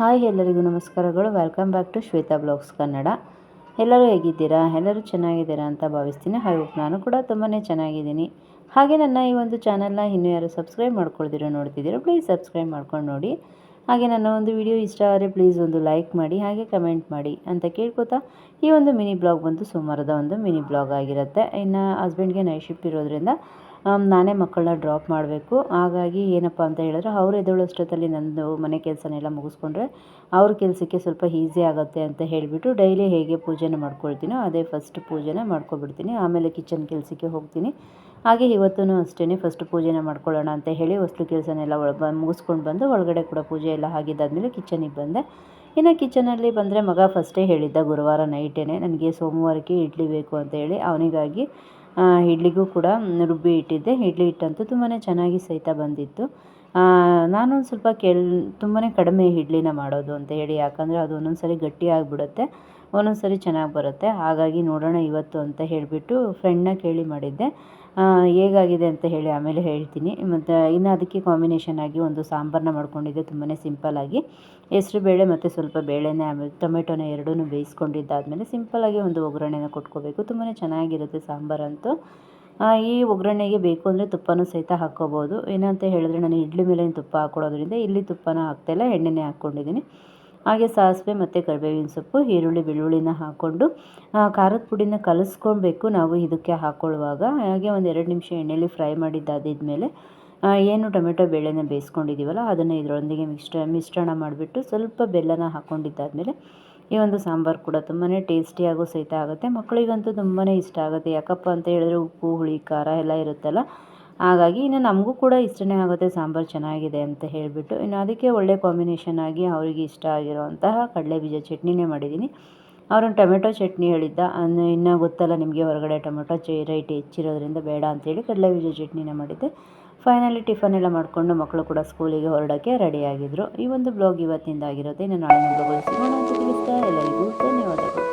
Hi ಎಲ್ಲರಿಗೂ ನಮಸ್ಕಾರಗಳು. Welcome back to Shweta blogs Kannada. ಎಲ್ಲರೂ ಹೇಗಿದ್ದೀರಾ? ಎಲ್ಲರೂ ಚೆನ್ನಾಗಿದ್ದೀರಾ ಅಂತ ಭಾವಿಸ್ತೀನಿ. ಹೋಪ್ ನಾನು ಕೂಡ ತುಂಬಾ ಚೆನ್ನಾಗಿದ್ದೀನಿ. ಹಾಗೆ ನನ್ನ ಈ ಒಂದು ಚಾನಲ್ನ ಇನ್ನೂ ಯಾರು ಸಬ್ಸ್ಕ್ರೈಬ್ ಮಾಡ್ಕೊಳ್ದಿರೋ ನೋಡ್ತಿದ್ದೀರೋ ಪ್ಲೀಸ್ ಸಬ್ಸ್ಕ್ರೈಬ್ ಮಾಡ್ಕೊಂಡು ನೋಡಿ. ಹಾಗೆ ನನ್ನ ಒಂದು ವಿಡಿಯೋ ಇಷ್ಟ ಆದರೆ ಪ್ಲೀಸ್ ಒಂದು ಲೈಕ್ ಮಾಡಿ, ಹಾಗೆ ಕಮೆಂಟ್ ಮಾಡಿ ಅಂತ ಕೇಳ್ಕೊತಾ ಈ ಒಂದು ಮಿನಿ ಬ್ಲಾಗ್ ಬಂದು ಸೋಮವಾರದ ಒಂದು ಮಿನಿ ಬ್ಲಾಗ್ ಆಗಿರುತ್ತೆ. ಇನ್ನು ಹಸ್ಬೆಂಡ್ಗೆ ನೈಟ್ ಶಿಫ್ಟ್ ಇರೋದ್ರಿಂದ ನಾನೇ ಮಕ್ಕಳನ್ನ ಡ್ರಾಪ್ ಮಾಡಬೇಕು. ಹಾಗಾಗಿ ಏನಪ್ಪ ಅಂತ ಹೇಳಿದ್ರೆ ಅವ್ರು ಎದ್ದೇಳೋಷ್ಟೊತ್ತಲ್ಲಿ ನಂದು ಮನೆ ಕೆಲಸನೆಲ್ಲ ಮುಗಿಸ್ಕೊಂಡ್ರೆ ಅವ್ರ ಕೆಲಸಕ್ಕೆ ಸ್ವಲ್ಪ ಈಸಿ ಆಗುತ್ತೆ ಅಂತ ಹೇಳಿಬಿಟ್ಟು ಡೈಲಿ ಹೇಗೆ ಪೂಜೆನ ಮಾಡ್ಕೊಳ್ತೀನೋ ಅದೇ ಫಸ್ಟ್ ಪೂಜೆನ ಮಾಡ್ಕೊಬಿಡ್ತೀನಿ. ಆಮೇಲೆ ಕಿಚನ್ ಕೆಲಸಕ್ಕೆ ಹೋಗ್ತೀನಿ. ಹಾಗೆ ಇವತ್ತೂ ಅಷ್ಟೇ ಫಸ್ಟ್ ಪೂಜೆನ ಮಾಡ್ಕೊಳ್ಳೋಣ ಅಂತ ಹೇಳಿ ಹೊಸ್ಲು ಕೆಲಸನೆಲ್ಲ ಒಳ ಬ, ಮುಗಿಸ್ಕೊಂಡು ಬಂದು ಒಳಗಡೆ ಕೂಡ ಪೂಜೆ ಎಲ್ಲ ಆಗಿದ್ದಾದಮೇಲೆ ಕಿಚನಿಗೆ ಬಂದೆ. ಇನ್ನು ಕಿಚನಲ್ಲಿ ಬಂದರೆ ಮಗ ಫಸ್ಟೇ ಹೇಳಿದ್ದ ಗುರುವಾರ ನೈಟೇ ನನಗೆ ಸೋಮವಾರಕ್ಕೆ ಇಡ್ಲಿ ಬೇಕು ಅಂತ ಹೇಳಿ ಅವನಿಗಾಗಿ ಇಡ್ಲಿಗೂ ಕೂಡ ರುಬ್ಬಿ ಇಟ್ಟಿದ್ದೆ. ಇಡ್ಲಿ ಹಿಟ್ಟಂತೂ ತುಂಬಾ ಚೆನ್ನಾಗಿ ಸಹಿತ ಬಂದಿತ್ತು. ಆ, ನಾನು ಒಂದು ಸ್ವಲ್ಪ ಕೆಲ್ ತುಂಬಾ ಕಡಿಮೆ ಇಡ್ಲಿನ ಮಾಡೋದು ಅಂತ ಹೇಳಿ. ಯಾಕಂದರೆ ಅದು ಒಂದೊಂದು ಸರಿ ಗಟ್ಟಿ ಆಗಿಬಿಡುತ್ತೆ. ಒಂದೊಂದು ಸರಿ ಚೆನ್ನಾಗಿ ಬರುತ್ತೆ. ಹಾಗಾಗಿ ನೋಡೋಣ ಇವತ್ತು ಅಂತ ಹೇಳಿಬಿಟ್ಟು ಫ್ರೆಂಡ್ನ ಕೇಳಿ ಮಾಡಿದ್ದೆ. ಹೇಗಾಗಿದೆ ಅಂತ ಹೇಳಿ ಆಮೇಲೆ ಹೇಳ್ತೀನಿ. ಮತ್ತು ಇನ್ನು ಅದಕ್ಕೆ ಕಾಂಬಿನೇಷನ್ ಆಗಿ ಒಂದು ಸಾಂಬಾರನ್ನ ಮಾಡ್ಕೊಂಡಿದ್ದೆ. ತುಂಬಾ ಸಿಂಪಲ್ಲಾಗಿ ಹೆಸರು ಬೇಳೆ ಮತ್ತು ಸ್ವಲ್ಪ ಬೇಳೆನೇ ಆಮೇಲೆ ಟೊಮೆಟೊನ ಎರಡೂ ಬೇಯಿಸ್ಕೊಂಡಿದ್ದಾದಮೇಲೆ ಸಿಂಪಲ್ಲಾಗಿ ಒಂದು ಒಗ್ಗರಣೆನ ಕೊಟ್ಕೋಬೇಕು. ತುಂಬಾ ಚೆನ್ನಾಗಿರುತ್ತೆ ಸಾಂಬಾರಂತೂ. ಈ ಒಗ್ಗರಣೆಗೆ ಬೇಕು ಅಂದರೆ ತುಪ್ಪನೂ ಸಹಿತ ಹಾಕ್ಕೋಬೋದು. ಏನಂತ ಹೇಳಿದ್ರೆ ನಾನು ಇಡ್ಲಿ ಮೇಲೆ ತುಪ್ಪ ಹಾಕ್ಕೊಡೋದ್ರಿಂದ ಇಲ್ಲಿ ತುಪ್ಪನ ಹಾಕ್ತಾಯಿಲ್ಲ ಎಣ್ಣೆನೇ ಹಾಕ್ಕೊಂಡಿದ್ದೀನಿ. ಹಾಗೆ ಸಾಸಿವೆ ಮತ್ತು ಕರಿಬೇವಿನ ಸೊಪ್ಪು, ಈರುಳ್ಳಿ, ಬೆಳ್ಳುಳ್ಳಿನ ಹಾಕ್ಕೊಂಡು ಖಾರದ ಪುಡಿನ ಕಲಸ್ಕೊಳ್ಬೇಕು. ನಾವು ಇದಕ್ಕೆ ಹಾಕ್ಕೊಳ್ಳುವಾಗ ಹಾಗೆ ಒಂದು ಎರಡು ನಿಮಿಷ ಎಣ್ಣೆಯಲ್ಲಿ ಫ್ರೈ ಮಾಡಿದ್ದಾದಿದ ಮೇಲೆ ಏನು ಟೊಮೆಟೊ ಬೇಳೆನ ಬೇಯಿಸ್ಕೊಂಡಿದ್ದೀವಲ್ಲ ಅದನ್ನು ಇದರೊಂದಿಗೆ ಮಿಶ್ರ, ಮಿಶ್ರಣ ಮಾಡಿಬಿಟ್ಟು ಸ್ವಲ್ಪ ಬೆಲ್ಲನ ಹಾಕ್ಕೊಂಡಿದ್ದಾದಮೇಲೆ ಈ ಒಂದು ಸಾಂಬಾರು ಕೂಡ ತುಂಬಾ ಟೇಸ್ಟಿಯಾಗೂ ಸಹಿತ ಆಗುತ್ತೆ. ಮಕ್ಕಳಿಗಂತೂ ತುಂಬಾ ಇಷ್ಟ ಆಗುತ್ತೆ. ಯಾಕಪ್ಪ ಅಂತ ಹೇಳಿದ್ರೆ ಉಪ್ಪು, ಹುಳಿ, ಖಾರ ಎಲ್ಲ ಇರುತ್ತಲ್ಲ ಹಾಗಾಗಿ ಇನ್ನು ನಮಗೂ ಕೂಡ ಇಷ್ಟನೇ ಆಗುತ್ತೆ ಸಾಂಬಾರು ಚೆನ್ನಾಗಿದೆ ಅಂತ ಹೇಳಿಬಿಟ್ಟು. ಇನ್ನು ಅದಕ್ಕೆ ಒಳ್ಳೆ ಕಾಂಬಿನೇಷನ್ ಆಗಿ ಅವರಿಗೆ ಇಷ್ಟ ಆಗಿರುವಂತಹ ಕಡಲೆ ಬೀಜ ಚಟ್ನಿನೇ ಮಾಡಿದ್ದೀನಿ. ಅವ್ರನ್ನ ಟೊಮೆಟೊ ಚಟ್ನಿ ಹೇಳಿದ್ದ. ಅನ್ನು ಇನ್ನೂ ಗೊತ್ತಲ್ಲ ನಿಮಗೆ ಹೊರಗಡೆ ಟೊಮೆಟೊ ಚೆ, ರೈಟ್ ಹೆಚ್ಚಿರೋದ್ರಿಂದ ಬೇಡ ಅಂತೇಳಿ ಕಡಲೆ ಬೀಜ ಚಟ್ನಿನ ಮಾಡಿದ್ದೆ. ಫೈನಲಿ ಟಿಫನ್ ಎಲ್ಲ ಮಾಡಿಕೊಂಡು ಮಕ್ಕಳು ಕೂಡ ಸ್ಕೂಲಿಗೆ ಹೊರಡೋಕ್ಕೆ ರೆಡಿಯಾಗಿದ್ದರು ಈ ಒಂದು ಬ್ಲಾಗ್ ಇವತ್ತಿಂದ ಆಗಿರುತ್ತೆ ಇನ್ನು ನಾಳೆ ಬ್ಲಾಗಲ್ಲಿ ಸಿಗೋಣ ಅಂತ ತಿಳಿಸ್ತಾ ಎಲ್ಲರಿಗೂ ಧನ್ಯವಾದಗಳು.